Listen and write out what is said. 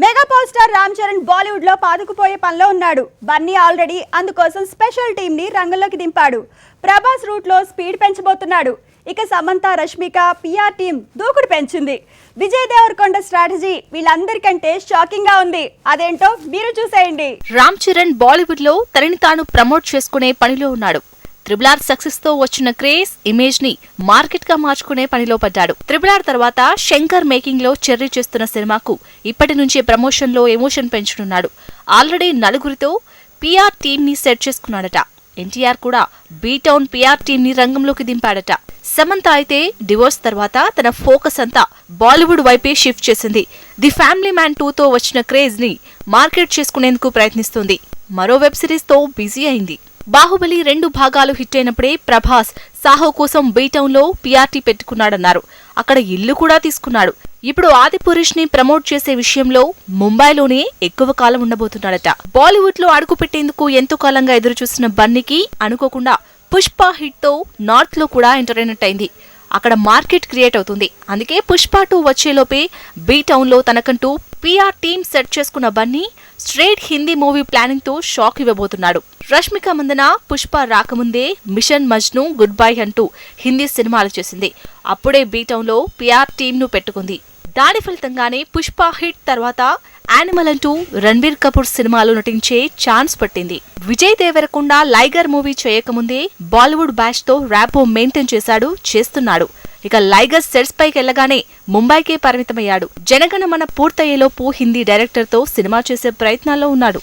Mega power star Ram Charan బాలీవుడ్లో పాదుకుపోయే పనిలో ఉన్నాడు. బన్నీ ఆల్రెడీ అందుకోసం స్పెషల్ టీమ్ని రంగంలోకి దింపాడు. ప్రభాస్ రూట్లో స్పీడ్ పెంచబోతున్నాడు. ఇక సమంత రష్మిక పిఆర్ టీం దూకుడు పెంచింది. విజయ్ దేవరకొండ స్ట్రాటజీ వీళ్ళందరికంటే షాకింగ్గా ఉంది. అదేంటో మీరు చూసేయండి. రామ్ చరణ్ బాలీవుడ్లో తనని తాను ప్రమోట్ చేసుకునే పనిలో ఉన్నాడు. త్రిబుల్ ఆర్ సక్సెస్తో వచ్చిన క్రేజ్ ఇమేజ్ని మార్కెట్గా మార్చుకునే పనిలో పడ్డాడు. త్రిబుల్ ఆర్ తర్వాత శంకర్ మేకింగ్లో చెర్రీ చేస్తున్న సినిమాకు ఇప్పటి నుంచే ప్రమోషన్లో ఎమోషన్ పెంచుతున్నాడు ఆల్రెడీ నలుగురితో పిఆర్ టీమ్ని సెట్ చేసుకున్నాడట. ఎన్టీఆర్ కూడా బీటౌన్ పిఆర్ టీమ్ని రంగంలోకి దింపాడట. సమంత అయితే డివోర్స్ తర్వాత తన ఫోకస్ అంతా బాలీవుడ్ వైపే షిఫ్ట్ చేసింది. ది ఫ్యామిలీ మ్యాన్ టూతో వచ్చిన క్రేజ్ని మార్కెట్ చేసుకునేందుకు ప్రయత్నిస్తుంది. మరో వెబ్ సిరీస్తో బిజీ అయింది. బాహుబలి రెండు భాగాలు హిట్ అయినప్పుడే ప్రభాస్ సాహో కోసం బీటౌన్లో పిఆర్టీ పెట్టుకున్నాడన్నారు. అక్కడ ఇల్లు కూడా తీసుకున్నాడు. ఇప్పుడు ఆదిపురుష్ని ప్రమోట్ చేసే విషయంలో ముంబైలోనే ఎక్కువ కాలం ఉండబోతున్నాడట. బాలీవుడ్లో అడుగు పెట్టేందుకు ఎంతో కాలంగా ఎదురుచూస్తున్న బన్నీకి అనుకోకుండా పుష్ప హిట్తో నార్త్లో కూడా ఎంటర్టైన్మెంట్ అయింది అక్కడ మార్కెట్ క్రియేట్ అవుతుంది. అందుకే పుష్ప టూ వచ్చేలోపే బీ టౌన్లో తనకంటూ పిఆర్ టీమ్ సెట్ చేసుకున్న బన్నీ స్ట్రేట్ హిందీ మూవీ ప్లానింగ్తో షాక్ ఇవ్వబోతున్నాడు. రష్మిక మందన పుష్ప రాకముందే మిషన్ మజ్ను గుడ్ బై అంటూ హిందీ సినిమాలు చేసింది. అప్పుడే బీ పిఆర్ టీంను పెట్టుకుంది. దాని ఫలితంగానే పుష్ప హిట్ తర్వాత యానిమల్ అంటూ రణబీర్ కపూర్ సినిమాలో నటించే ఛాన్స్ పట్టింది. విజయ్ దేవరకొండ లైగర్ మూవీ చేయకముందే బాలీవుడ్ బ్యాష్తో ర్యాపో మెయింటైన్ చేశాడు చేస్తున్నాడు. ఇక లైగర్ సెట్స్ పైకి వెళ్ళగానే ముంబైకే పరిమితమయ్యాడు. జనగణమన పూర్తయ్యేలోపు హిందీ డైరెక్టర్తో సినిమా చేసే ప్రయత్నాల్లో ఉన్నాడు.